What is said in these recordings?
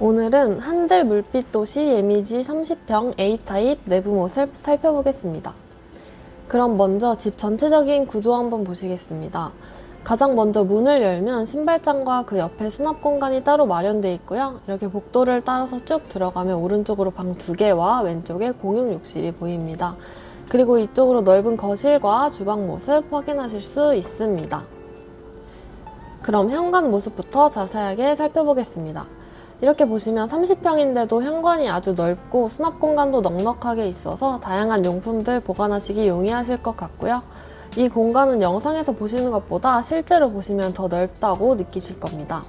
오늘은 한들 물빛 도시 예미지 30평 A타입 내부 모습 살펴보겠습니다. 그럼 먼저 집 전체적인 구조 한번 보시겠습니다. 가장 먼저 문을 열면 신발장과 그 옆에 수납 공간이 따로 마련되어 있고요. 이렇게 복도를 따라서 쭉 들어가면 오른쪽으로 방 두 개와 왼쪽에 공용 욕실이 보입니다. 그리고 이쪽으로 넓은 거실과 주방 모습 확인하실 수 있습니다. 그럼 현관 모습부터 자세하게 살펴보겠습니다. 이렇게 보시면 30평인데도 현관이 아주 넓고 수납 공간도 넉넉하게 있어서 다양한 용품들 보관하시기 용이하실 것 같고요. 이 공간은 영상에서 보시는 것보다 실제로 보시면 더 넓다고 느끼실 겁니다.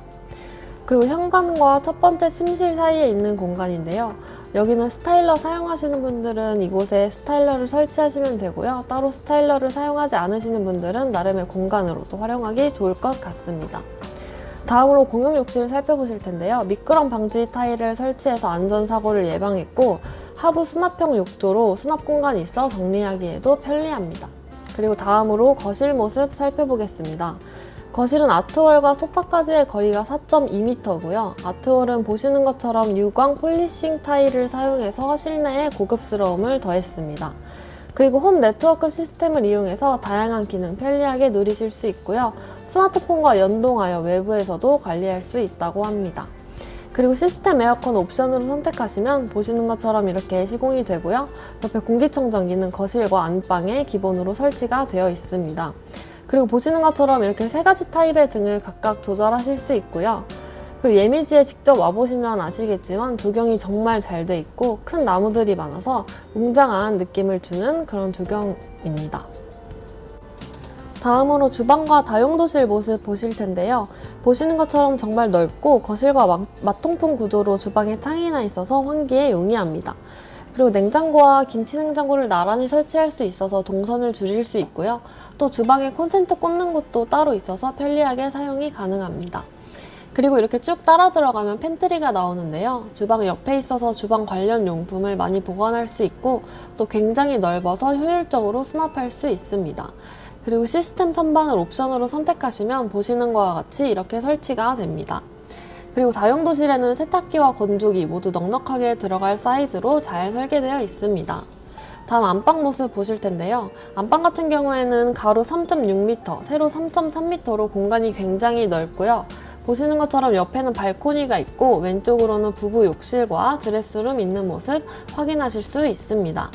그리고 현관과 첫 번째 침실 사이에 있는 공간인데요. 여기는 스타일러 사용하시는 분들은 이곳에 스타일러를 설치하시면 되고요. 따로 스타일러를 사용하지 않으시는 분들은 나름의 공간으로도 활용하기 좋을 것 같습니다. 다음으로 공용 욕실을 살펴보실 텐데요. 미끄럼 방지 타일을 설치해서 안전사고를 예방했고 하부 수납형 욕조로 수납 공간이 있어 정리하기에도 편리합니다. 그리고 다음으로 거실 모습 살펴보겠습니다. 거실은 아트월과 소파까지의 거리가 4.2m고요. 아트월은 보시는 것처럼 유광 폴리싱 타일을 사용해서 실내에 고급스러움을 더했습니다. 그리고 홈 네트워크 시스템을 이용해서 다양한 기능 편리하게 누리실 수 있고요. 스마트폰과 연동하여 외부에서도 관리할 수 있다고 합니다. 그리고 시스템 에어컨 옵션으로 선택하시면 보시는 것처럼 이렇게 시공이 되고요. 옆에 공기청정기는 거실과 안방에 기본으로 설치가 되어 있습니다. 그리고 보시는 것처럼 이렇게 세 가지 타입의 등을 각각 조절하실 수 있고요. 그리고 예미지에 직접 와보시면 아시겠지만 조경이 정말 잘 돼 있고 큰 나무들이 많아서 웅장한 느낌을 주는 그런 조경입니다. 다음으로 주방과 다용도실 모습 보실 텐데요. 보시는 것처럼 정말 넓고 거실과 마- 마통풍 구조로 주방에 창이 나 있어서 환기에 용이합니다. 그리고 냉장고와 김치 냉장고를 나란히 설치할 수 있어서 동선을 줄일 수 있고요. 또 주방에 콘센트 꽂는 곳도 따로 있어서 편리하게 사용이 가능합니다. 그리고 이렇게 쭉 따라 들어가면 팬트리가 나오는데요. 주방 옆에 있어서 주방 관련 용품을 많이 보관할 수 있고 또 굉장히 넓어서 효율적으로 수납할 수 있습니다. 그리고 시스템 선반을 옵션으로 선택하시면 보시는 것과 같이 이렇게 설치가 됩니다. 그리고 다용도실에는 세탁기와 건조기 모두 넉넉하게 들어갈 사이즈로 잘 설계되어 있습니다. 다음 안방 모습 보실 텐데요. 안방 같은 경우에는 가로 3.6m, 세로 3.3m로 공간이 굉장히 넓고요. 보시는 것처럼 옆에는 발코니가 있고 왼쪽으로는 부부 욕실과 드레스룸 있는 모습 확인하실 수 있습니다.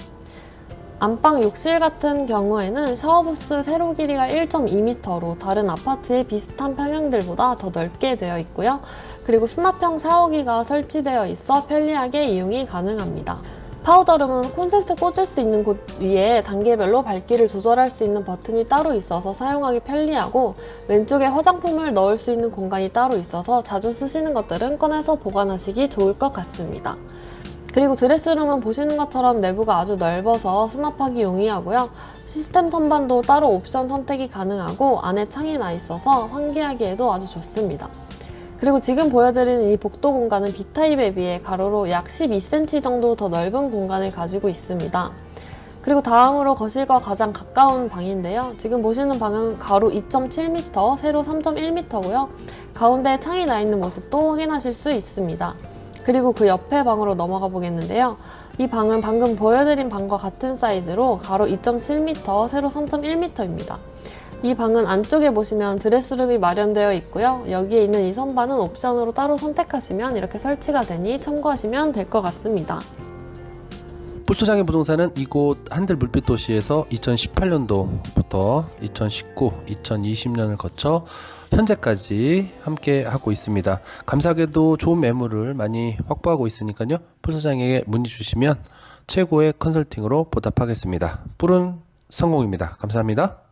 안방 욕실 같은 경우에는 샤워부스 세로 길이가 1.2m로 다른 아파트의 비슷한 평형들보다 더 넓게 되어 있고요. 그리고 수납형 샤워기가 설치되어 있어 편리하게 이용이 가능합니다. 파우더룸은 콘센트 꽂을 수 있는 곳 위에 단계별로 밝기를 조절할 수 있는 버튼이 따로 있어서 사용하기 편리하고 왼쪽에 화장품을 넣을 수 있는 공간이 따로 있어서 자주 쓰시는 것들은 꺼내서 보관하시기 좋을 것 같습니다. 그리고 드레스룸은 보시는 것처럼 내부가 아주 넓어서 수납하기 용이하고요. 시스템 선반도 따로 옵션 선택이 가능하고 안에 창이 나 있어서 환기하기에도 아주 좋습니다. 그리고 지금 보여드리는 이 복도 공간은 B타입에 비해 가로로 약 12cm 정도 더 넓은 공간을 가지고 있습니다. 그리고 다음으로 거실과 가장 가까운 방인데요. 지금 보시는 방은 가로 2.7m, 세로 3.1m고요. 가운데에 창이 나 있는 모습도 확인하실 수 있습니다. 그리고 그 옆에 방으로 넘어가 보겠는데요. 이 방은 방금 보여드린 방과 같은 사이즈로 가로 2.7m, 세로 3.1m입니다. 이 방은 안쪽에 보시면 드레스룸이 마련되어 있고요. 여기에 있는 이 선반은 옵션으로 따로 선택하시면 이렇게 설치가 되니 참고하시면 될 것 같습니다. 부소장의 부동산은 이곳 한들 물빛 도시에서 2018년도부터 2019, 2020년을 거쳐 현재까지 함께 하고 있습니다. 감사하게도 좋은 매물을 많이 확보하고 있으니까요. 부소장에게 문의 주시면 최고의 컨설팅으로 보답하겠습니다. 뿔은 성공입니다. 감사합니다.